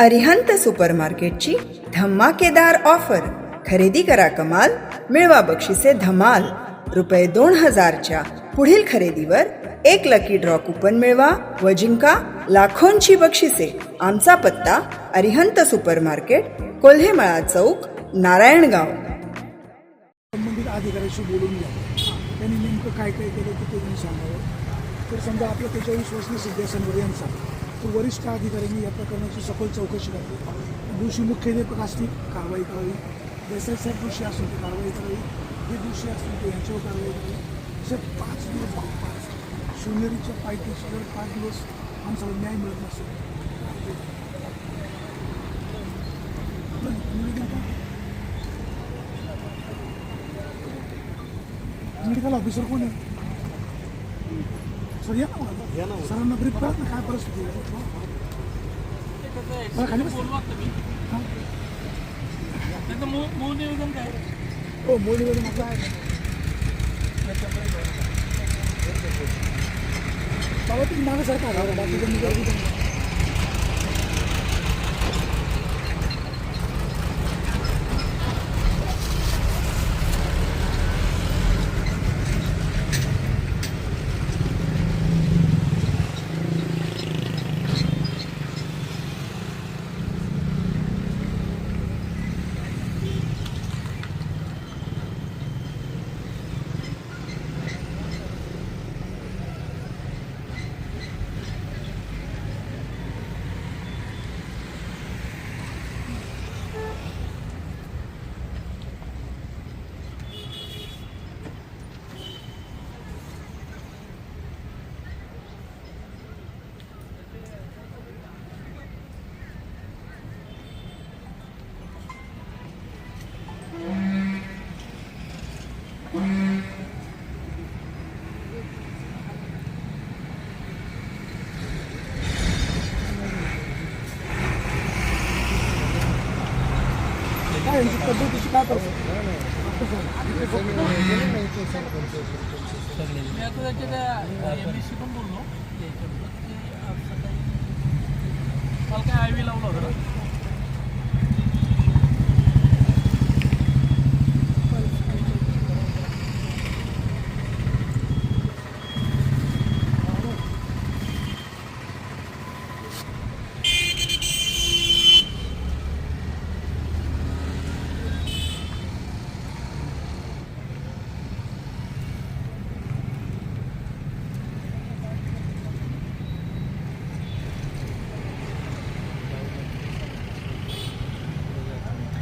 अरिहंत सुपरमार्केटची धमाकेदार ऑफर. खरेदी करा कमाल मिळवा बक्षिसे धमाल. रुपये दोन हजारच्या पुढील खरेदीवर एक लकी ड्रॉ कुपन मिळवा व जिंका लाखोंची बक्षिसे. आमचा पत्ता अरिहंत सुपरमार्केट कोल्हेमळा चौक नारायणगाव. संबंधित अधिकाऱ्याशी बोलून घ्या. त्यांनी नेमकं काय काय केलं ते तुम्ही सांगावं. तर समजा आपलं त्याच्यावर विश्वसनीय सिद्धेशनवर यांचा. वरिष्ठ अधिकाऱ्यांनी या प्रकरणाची सखोल चौकशी करावी. दोषी मुख्याध्यापक असतील कारवाई करावी. देसाई साहेब दोषी असून ते कारवाई करावी. हे दोषी असतील ते यांच्यावर कारवाई करावी. असे पाच दिवस पाच शिवनेरीच्या पायथ्याशी जर पाच दिवस आमचा न्याय मिळत नसेल मेडिकल ऑफिसर कोण आहे? सर या ना. सरांना ब्रीफ करा ना काय परिस्थिती आहे बरं, खाली बस. हा. त्याचं मूळ मूळ निवेदन काय हो मूळ निवेदन आपलं आहे बाबा तुम्ही मागे सरकार पद्धतीची काय परिस्थिती मी आता पण बोललो. काल काय आयवी व्ही लावला ना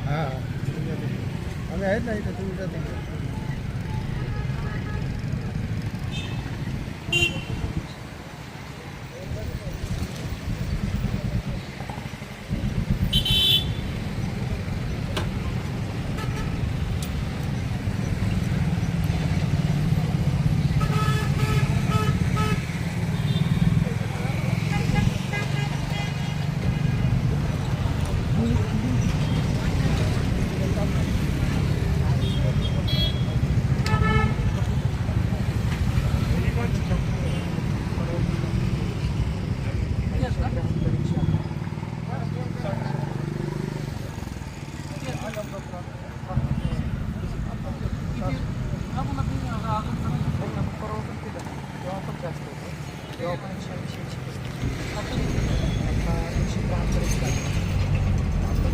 हां आम्ही आहेत ना इथं तुम्ही जाते Yes, का? हा, मग आपण अजून जरा परवा पण केलं. तेव्हा पण जास्त होतं. तेव्हा पण एकशे ऐंशी, एकशे पस्तीस. आता आता एकशे बहात्तर, एकशे ऐंशी. आता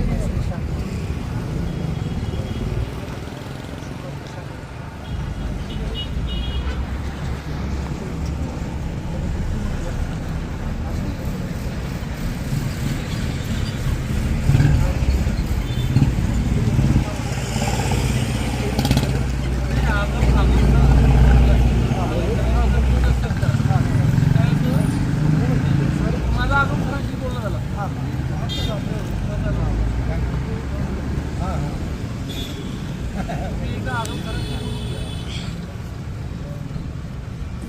एकशे शहाण्णव. माझा अजून खरांशी बोलणं झालं मी एकदा अजून खरांशी बोलून घ्या.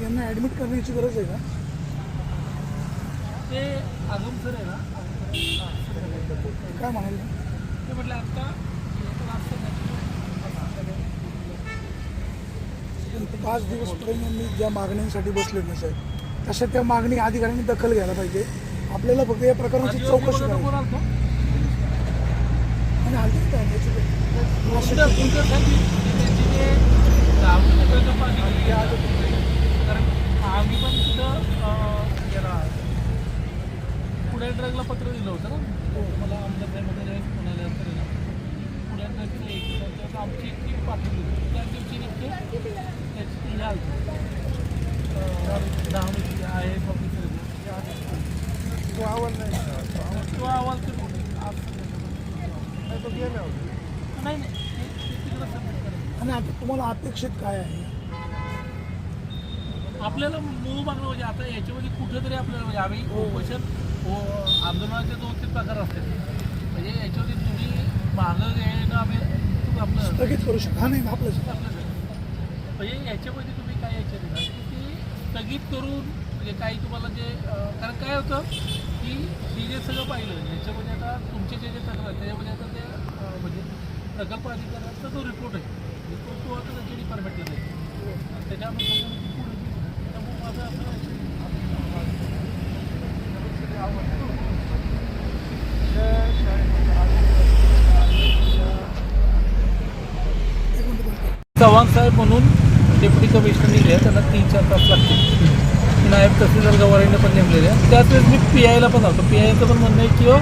यांना ॲडमिट करण्याची गरज आहे का? ते अजून सर आहे ना? काय म्हणाले? ते म्हटलं आता पाच दिवसपर्यंत मी ज्या मागण्यांसाठी बसले ना साहेब तशा त्या मागणी अधिकाऱ्यांनी दखल घ्यायला पाहिजे. आपल्याला फक्त या प्रकरणाची चौकशी आलतो आणि हलती काय याची काय? कारण आम्ही पण तिथं याला पुढे ड्रगला पत्र दिलं होतं ना मला आमच्या साहेबांना ज्यावेळेस फोन ना पुढे ड्रगचं एक आमची एक टीम पाठवली होती त्या दिवशी नक्की त्याची हे आलं दहा मिनिट आहे तो आवाज नाही तो आवाज ते आज नाही, तो गेला होता. नाही नाही ते- ते तिकडं submit करायचं. आणि आता तुम्हाला अपेक्षित काय आहे? आपल्याला मूळ मागणं म्हणजे आता याच्यामध्ये कुठेतरी आपल्याला म्हणजे आम्ही उपोषण हो आंदोलनाचे दोन तीन प्रकार असतात. म्हणजे याच्यामध्ये तुम्ही मागं घेणं आम्ही आपलं स्थगित करू शकता. नाही आपलं म्हणजे याच्यामध्ये तुम्ही काय ना की स्थगित करून म्हणजे काही तुम्हाला जे कारण काय होतं की हे जे सगळं पाहिलं याच्यामध्ये आता तुमचे जे जे तक्रार त्याच्यामध्ये आता ते म्हणजे प्रकल्प अधिकाऱ्यांचा जो रिपोर्ट आहे त्याच्यामध्ये त्यामुळे माझं. चव्हाण साहेब म्हणून डेप्युटी कमिशनर नेले त्यांना तीन चार तास लागतील. नायब तहसीलदार गवारीने पण नेमलेले. आहे त्याच वेळेस मी पी आयला पण जातो पी आयचं पण म्हणणं आहे की हो,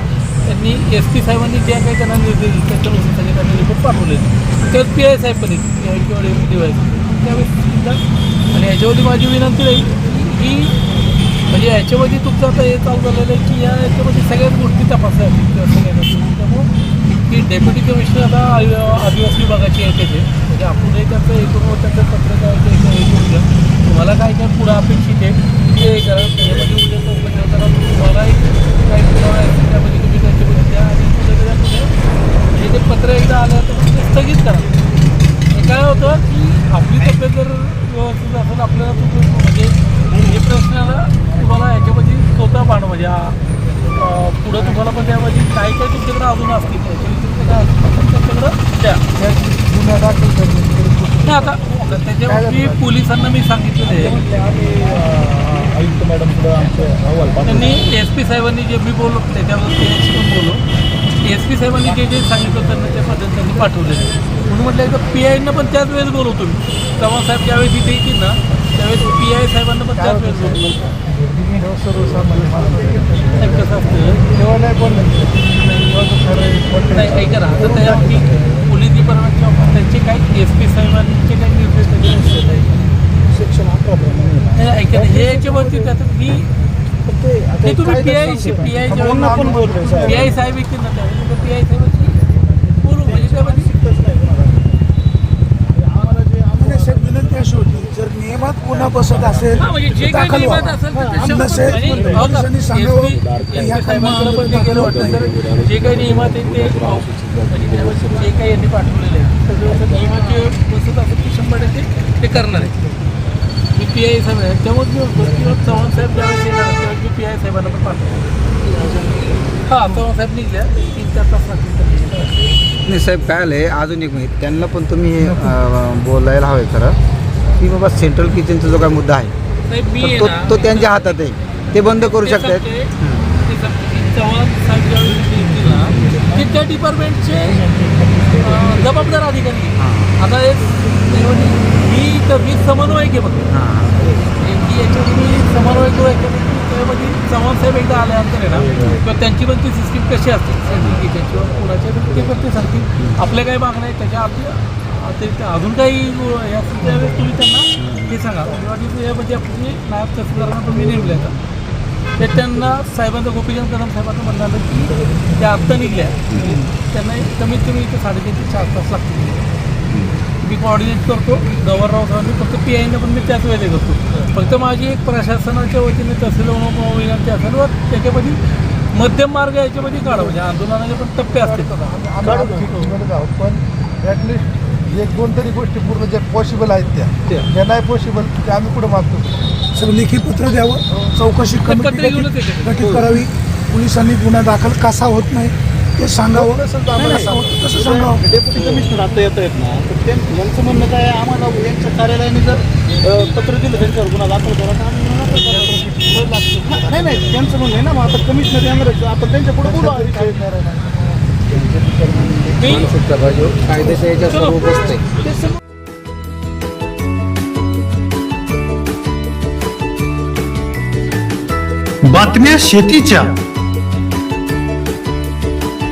त्यांनी एस पी साहेबांनी ज्या काही त्यांना निर्देश दिले त्याच्यानुसार सगळे त्यांनी रिपोर्ट पाठवलेले. त्यात पी आय साहेब पण आहेत. पी किंवा डेप्युटी व्हायचं त्यावेळेस आणि याच्यावरती माझी विनंती राहील की म्हणजे याच्यामध्ये तुमचं आता हे चालू झालेलं आहे की या याच्यामध्ये सगळ्याच गोष्टी तपासायला त्यामुळं की डेप्युटी कमिशनर आता आदिवासी विभागाची येते ते म्हणजे आपणही त्याचं हे करून त्याचं पत्रकाराचं एक हे करूया तुम्हाला काय काय पुढं अपेक्षित आहे ते हे करा. त्याच्यामध्ये उद्या चौकशी करताना एक काही पुरावा आहे त्यामध्ये तुम्ही त्याच्यामध्ये द्या आणि पुढे त्याच्यामध्ये म्हणजे ते पत्र एकदा आलं तर स्थगित करा. हे काय होतं की आपली तब्येत जर व्यवस्थित असेल आपल्याला तुम्ही म्हणजे हे प्रश्नाला तुम्हाला याच्यामध्ये स्वतः पाहणं म्हणजे हा, पुढं तुम्हाला पण त्यामध्ये काही काही तुमच्याकडे अजून असतील. काय द्या. गुन्हा दाखल आता आता त्याच्यावर मी पोलिसांना मी सांगितलेलं आहे. आयुक्त मॅडम पुढे आमचे अहवाल पाठवले. त्यांनी एस पी साहेबांनी जे मी बोललो त्याच्यावर बोललो. एस पी साहेबांनी जे जे सांगितलं त्यांना त्या पद्धतीने त्यांनी पाठवलेलं आहे. म्हणून म्हटलं एकदा पी आयनं पण त्याच वेळेस बोलवतो मी चव्हाण साहेब ज्यावेळेस इथे येतील ना त्यावेळेस पी आय साहेबांना पण त्याच होतं वेळेस माणसं साहेब कसं असतं नाही नाही. ऐका ना आता त्याच्यावरती पोलीस डिपार्टमेंट किंवा त्यांचे काही एस पी साहेबांचे काही निर्देश त्याच्यावर नाही, ऐका ना हे याच्यावरती त्याचं मी पण ते तुम्ही पी आय सांगते का? P I. पी आय साहेब येतील ना पी आय साहेबांची बोलू म्हणजे त्यामध्ये नाही नाही, नियमात गुन्हा बसत असेल हा, म्हणजे जे तर काही दाखल हो? पोलिसांनी सांगावं SP की ह्या साहेबांकडे पण ते कामाला गेलं होतं तर जे काही नियमात आहे ते जे काही यांनी पाठवलेले आहे नियमात जे बसत असेल ते शंभर टक्के ते करणार आहे पी आय साहेब आहे त्यामुळे मी म्हणतो की चव्हाण साहेब ज्यावेळेस येणार त्यावेळेस मी पी आय साहेबांना पण हाँ चव्हाण साहेब निघल्या तीन चार तास लागतील नाही साहेब काय आलं आहे अजून एक मिनिट त्यांना पण तुम्ही अं, बोलायला हवं आहे खरं. की बाबा सेंट्रल किचनचा जो काय मुद्दा आहे साहेब मी तर आहे तो ना- तो त्यांच्या हातात आहे. ते बंद करू ते शकतात. सांगते, ते सांगते की चव्हाण साहेब ज्यावेळेस इथे येतील ना ते त्या डिपार्टमेंटचे अं, जबाबदार अधिकारी. आहेत. आता एक तर मी समन्वय घे बघतो हां. की याच्यात मी समन्वय करू याच्यामध्ये त्यामध्ये चव्हाण साहेब एकदा आल्यानंतर आहे ना किंवा त्यांची पण ती सिस्टीम कशी असते? किचनची किंवा कोणाच्या पण ते पण ते सांगतील. आपल्या काही मागण्या आहेत त्याच्या अतिरिक्त अजून काही हे असतील त्यावेळेस तुम्ही त्यांना हे सांगा. म्हणजे यामध्ये आपले नायब तहसीलदारांना पण मी नेमले आता ते त्यांना साहेबांचं गोपीचंद कदम साहेबांचं म्हणणं आलं की त्या आत्ता निघल्या. त्यांना कमीत कमी इथे साडेतीन ते चार तास लागतील. मी कॉर्डिनेट करतो. गव्हर्नर साहेबांनी फक्त पी आयनं पण मी त्याच वेळेला करतो. फक्त माझी एक प्रशासनाच्या वतीने तहसील म्हणून विनंती असेल व त्याच्यामध्ये मध्यम मार्ग याच्यामध्ये काढा म्हणजे आंदोलनाचे पण टप्पे आहोत. पण ॲटलिस्ट एक दोन तरी गोष्टी पूर्ण ज्या पॉसिबल आहेत त्या. त्या. ज्या नाही पॉसिबल त्या आम्ही पुढे मागतो. सर लेखी पत्र द्यावं? चौकशी येते. गठीत करावी? पोलिसांनी गुन्हा दाखल कसा होत नाही? ते सांगावं? कसा सांगावं. डेप्युटी कमिशनर आता येत आहेत ना तर ते यांचं म्हणणं काय आहे, आम्हाला यांच्या कार्यालयाने जर अ, पत्र दिलं त्यांच्यावर गुन्हा दाखल करा तर आम्ही गुन्हा दाखल करणार. हा, नाही नाही त्यांचं म्हणणं आहे ना मग आता कमिशनर येणार आहेत, आपण त्यांच्या पुढे बोलू. मानसिकता पाहिजे कायद्याच्या याच्या सर्व बसतंय. ते सर्व बातम्या शेतीच्या.